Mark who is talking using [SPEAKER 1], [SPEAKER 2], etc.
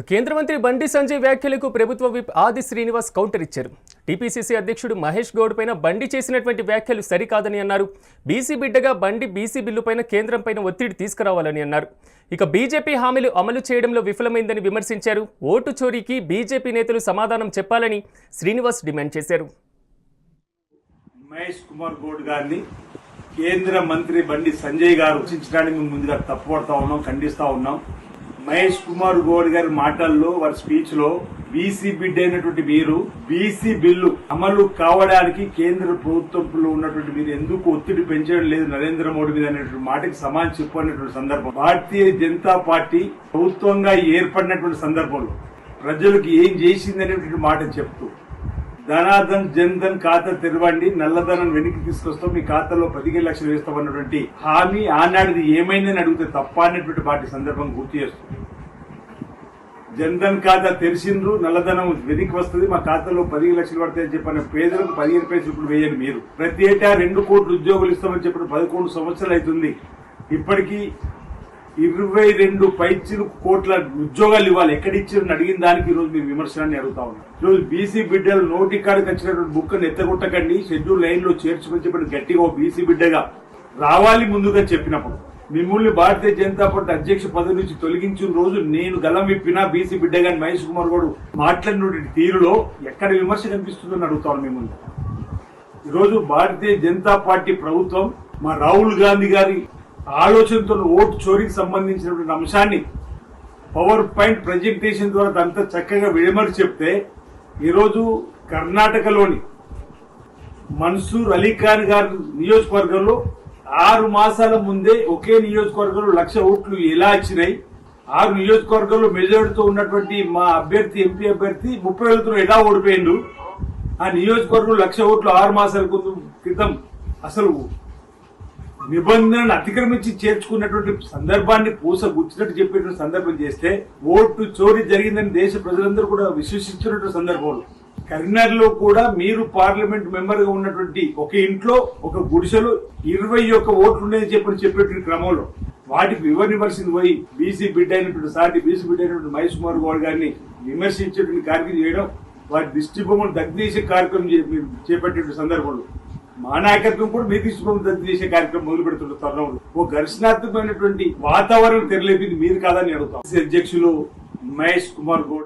[SPEAKER 1] కేంద్ర మంత్రి బండి సంజయ్ వ్యాఖ్యలకు ప్రభుత్వ విప్ ఆది శ్రీనివాస్ కౌంటర్ ఇచ్చారు. టీపీసీసీ అధ్యక్షుడు మహేష్ గౌడ్ పైన బండి చేసినటువంటి వ్యాఖ్యలు సరికాదని అన్నారు. బీసీ బిడ్డగా బండి బీసీ బిల్లుపైన కేంద్రం పైన ఒత్తిడి తీసుకురావాలని అన్నారు. ఇక బీజేపీ హామీలు అమలు చేయడంలో విఫలమైందని విమర్శించారు. ఓటు చోరీకి బీజేపీ నేతలు సమాధానం చెప్పాలని శ్రీనివాస్ డిమాండ్ చేశారు.
[SPEAKER 2] మహేష్ కుమార్ గౌడ్ గారిని కేంద్ర మంత్రి బండి సంజయ్ గారు ముందుగా తప్పుపడతా ఉన్నాం ఖండిస్తా ఉన్నాం. మహేష్ కుమార్ గోడ్ గారి మాటల్లో వారి స్పీచ్లో బీసీ బిడ్డ అయినటువంటి మీరు బీసీ బిల్లు అమలు కావడానికి కేంద్ర ప్రభుత్వంలో ఉన్నటువంటి మీరు ఎందుకు ఒత్తిడి పెంచడం లేదు నరేంద్ర మోడీ మీద అనేటువంటి మాటకి సమానం చెప్పినటువంటి సందర్భం. భారతీయ జనతా పార్టీ ప్రభుత్వంగా ఏర్పడినటువంటి సందర్భంలో ప్రజలకు ఏం చేసింది అనేటువంటి మాట చెప్తూ ధనాధన్ జన్ ధన్ ఖాతా తెరవండి నల్లధనం వెనక్కి తీసుకొస్తాం మీ ఖాతాలో పదిహేను లక్షలు వేస్తామన్నటువంటి హామీ ఆనాడిది ఏమైందని అడిగితే తప్ప అనేటువంటి పార్టీ సందర్భం గుర్తు చేస్తుంది. జన్ ధన్ ఖాతా తెరిచిండ్రు నల్లధనం వెనక్కి వస్తుంది మా ఖాతాలో పదిహేను లక్షలు పడతాయని చెప్పిన పేదలకు పదిహేను పైసలు ఇప్పుడు వేయండి మీరు. ప్రతి ఏటా రెండు కోట్ల ఉద్యోగులు ఇస్తామని చెప్పిన పదకొండు సంవత్సరాలు అవుతుంది. ఇప్పటికీ ఇరవై రెండు పైచిలు కోట్ల ఉద్యోగాలు ఇవ్వాలి. ఎక్కడ అడిగిన దానికి ఈరోజు రోజు మీరు విమర్శనాన్ని అడుగుతా ఉన్నారు. ఈ రోజు బీసీ బిడ్డలు నోటి కాడికి వచ్చినటువంటి బుక్కను ఎత్తగొట్టకండి. షెడ్యూల్ లైన్లో చేర్చుకొని చెప్పిన గట్టిగా ఓ బీసీ బిడ్డగా రావాలి ముందుగా చెప్పినప్పుడు. మిమ్మల్ని భారతీయ జనతా పార్టీ అధ్యక్ష పదవి నుంచి తొలగించిన రోజు నేను గలం విప్పినా బీసీ బిడ్డగా మహేష్ కుమార్ గౌడ్ మాట్లాడిన తీరులో ఎక్కడ విమర్శ కనిపిస్తుందని అడుగుతాను మిమ్మల్ని. ముందు ఈరోజు భారతీయ జనతా పార్టీ ప్రభుత్వం మా రాహుల్ గాంధీ గారి ఆలోచనతో ఓటు చోరీకి సంబంధించినటువంటి అంశాన్ని పవర్ పాయింట్ ప్రజెంటేషన్ ద్వారా అంత చక్కగా విడమరి చెప్తే ఈరోజు కర్ణాటకలోని మన్సూర్ అలీ ఖాన్ గారి నియోజకవర్గంలో ఆరు మాసాల ముందే ఒకే నియోజకవర్గంలో లక్ష ఓట్లు ఎలా వచ్చినాయి? ఆరు నియోజకవర్గంలో మెజారిటీతో ఉన్నటువంటి మా అభ్యర్థి ఎంపీ అభ్యర్థి ముప్పై వేలతో ఎలా ఓడిపోయిండు? ఆ నియోజకవర్గంలో లక్ష ఓట్లు ఆరు మాసాల క్రితం అసలు నిబంధనను అతిక్రమించి చేర్చుకున్నటువంటి సందర్భాన్ని పూస గుచ్చినట్టు చెప్పేటువంటి సందర్భం చేస్తే ఓటు చోరీ జరిగిందని దేశ ప్రజలందరూ కూడా విశ్వసిస్తున్నటువంటి సందర్భంలో కరీంనగర్లో కూడా మీరు పార్లమెంట్ మెంబర్గా ఉన్నటువంటి ఒక ఇంట్లో ఒక గుడిసెలో ఇరవై ఒక్క ఓట్లు ఉన్నాయని చెప్పని చెప్పేటువంటి క్రమంలో వాటికి వివరించాల్సింది పోయి బీసీ బిడ్డ అయినటువంటి సాటి బీసీ బిడ్డ అయినటువంటి మహేష్ కుమార్ గౌడ్ గారిని విమర్శించేటువంటి కార్యక్రమం చేయడం వారి దిష్టి దగ్గర దగ్ధీసే కార్యక్రమం చే- సందర్భంలో. మా నాయకత్వం కూడా మీ దిష్టి చేసే కార్యక్రమం మొదలు పెడుతున్న తరుణంలో ఓ ఘర్షణాత్మకమైనటువంటి వాతావరణం తెరలేపింది మీరు కాదని అడుగుతాం అధ్యక్షులు మహేష్ కుమార్ గౌడ్